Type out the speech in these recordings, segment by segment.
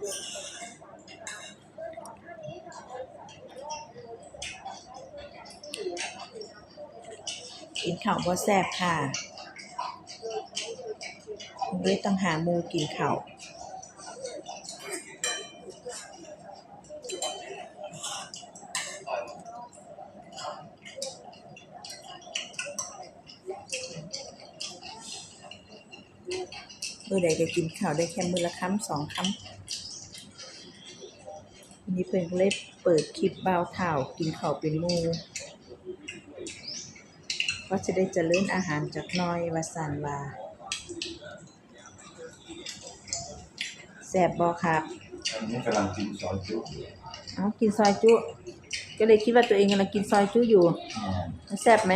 กินข้าวบ่แซ่บค่ะเลยต้องหามูกินข้าวมื้อใดก็กินข้าวได้แค่มือละคำสองคำ นนี้เพิ่นก็เลยเปิดคลิปบ่าวเฒ่ากินข้าวเป็นหมู่ก็จะได้เจริญอาหารจากหน้อยว่าสันว่าแสบบ่ครับอันนี้กำลังกินซอยจุ๊บอยู่เอากินซอยจุ ก็เลยคิดว่าตัวเองกำลังกินซอยจุอยู่เนี่ยแซ่บไหม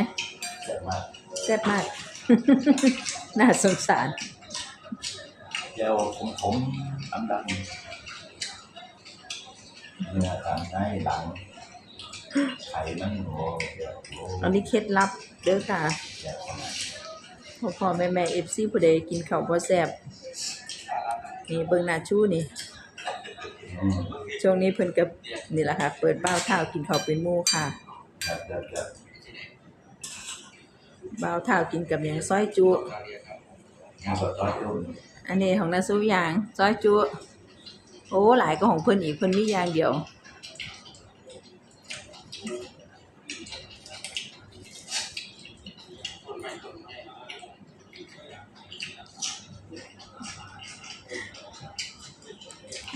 แซ่บมากแซ่บมาก น่าสงสารแก้วขมๆดำดำ เนื้อทางในหลังไข่มันโอ้เดี๋ยวโอ้อันนี้เคล็ดลับเด้อค่ะแซ่บขนาดพ่อพ่อแม่แม่เอฟซีผู้ใดกินข้าวบ่แซ่บนี่เบิ่งหน้าชูนี่อืมช่วงนี้เพิ่นกับนี่แหละค่ะ เปิดบ้าวเท้ากินข้าวเป็นหมู่ค่ะแบบแบบแบบบ้าวเท้ากินกับหยังซอยจุงานแบบซอยจุ๊บอันนี้ของนาซุยางซอยจุโอ้หลายก็ของเพิ่นอีกเพิ่นมีอย่างเดียว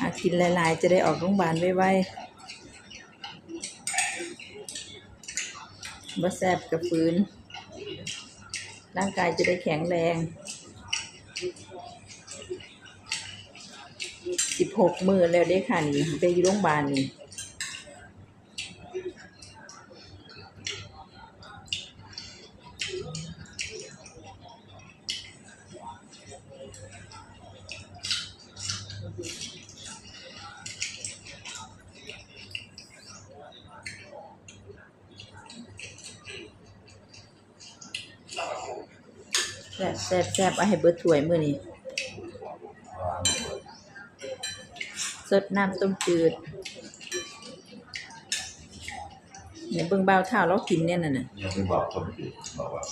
อากินหลายๆ จะได้ออกโรงพยาบาลไวๆบ่แซบกับฟื้น ร่างกายจะได้แข็งแรง สิบหกมือแล้วได้ค่ะนี่ไปอยู่โรงพยาบาลนี่แซ่บแซ่บแซ่บเอาให้เบิดถ้วยมือนี่ สดน้ำต้มจืดเนี่ยเบิ่งเบาวเท้าเรากินเนี่ยน่ะน่ะยังไปบอกคนอื่นบอกว่า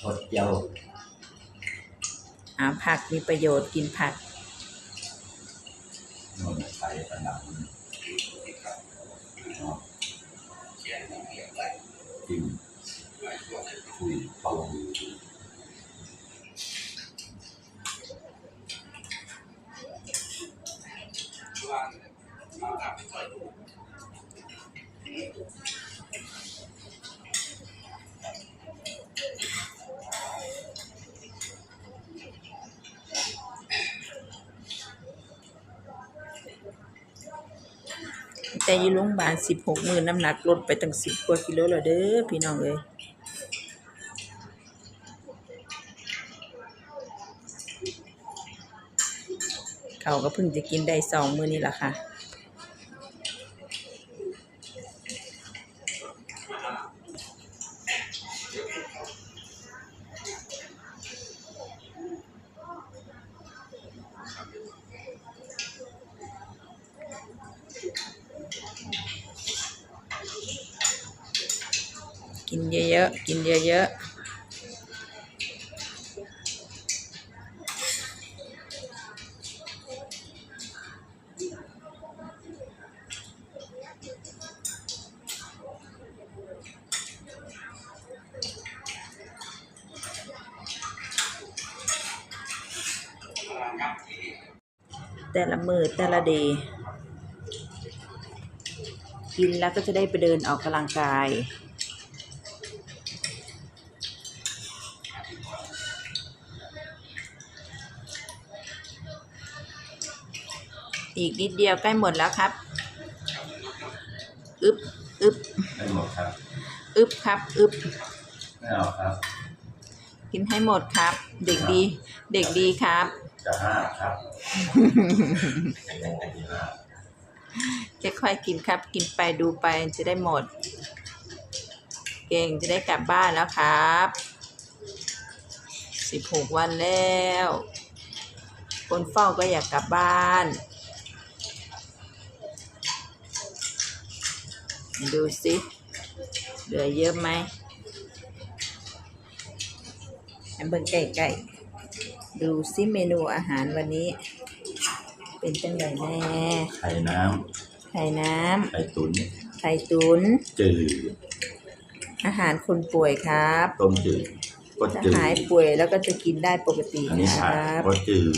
ทดเจียวอาผักมีประโยชน์กินผักนู่นไข่กระดับเนาะกินคุยเป่า แต่อยู่โรงพยาบาลสิบหกมือน้ำหนักลดไปตั้งสิบกว่ากิโลแล้วเด้อพี่น้องเอ้ยเขาก็เพิ่งจะกินได้สองมื้อนี่แหละค่ะ กินเยอะๆ กินเยอะๆ แต่ละมือแต่ละเดย์กินแล้วก็จะได้ไปเดินออกกำลังกาย อีกนิดเดียวใกล้หมดแล้วครับ อึบอึบไม่หมดครับ อึบครับ อึบไม่เอาครับ กินให้หมดครับ เด็กดี เด็กดีครับ จะห้าครับยังไงดีห้าจะค่อยกินครับ กินไปดูไปจะได้หมด เก่งจะได้กลับบ้านแล้วครับสิบหกวันแล้วอคนเฝ้าก็อยากกลับบ้าน ดูสิเหลือเยอะไหม ให้เบิ่งใกล้ๆดูสิเมนูอาหารวันนี้ เป็นจังไดแน่ไข่น้ไข่น้ำไข่ตุ๋นำไข่ตุน จืดอาหารคนป่วยครับต้มจืดก็ถ้าจืดหายป่วยแล้วก็จะกินได้ปกติอันนี้คผัดรับก็จืด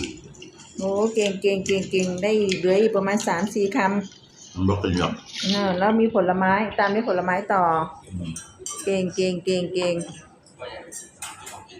โอ้เก่งเก่งเก่งเก่งได้เหลืออีกประมาณสามสี่คมันบ่เป็นหรอกำเออแล้วมีผลไม้ตามด้วยผลไม้ต่อ อืมเก่งเก่งเก่งเก่ง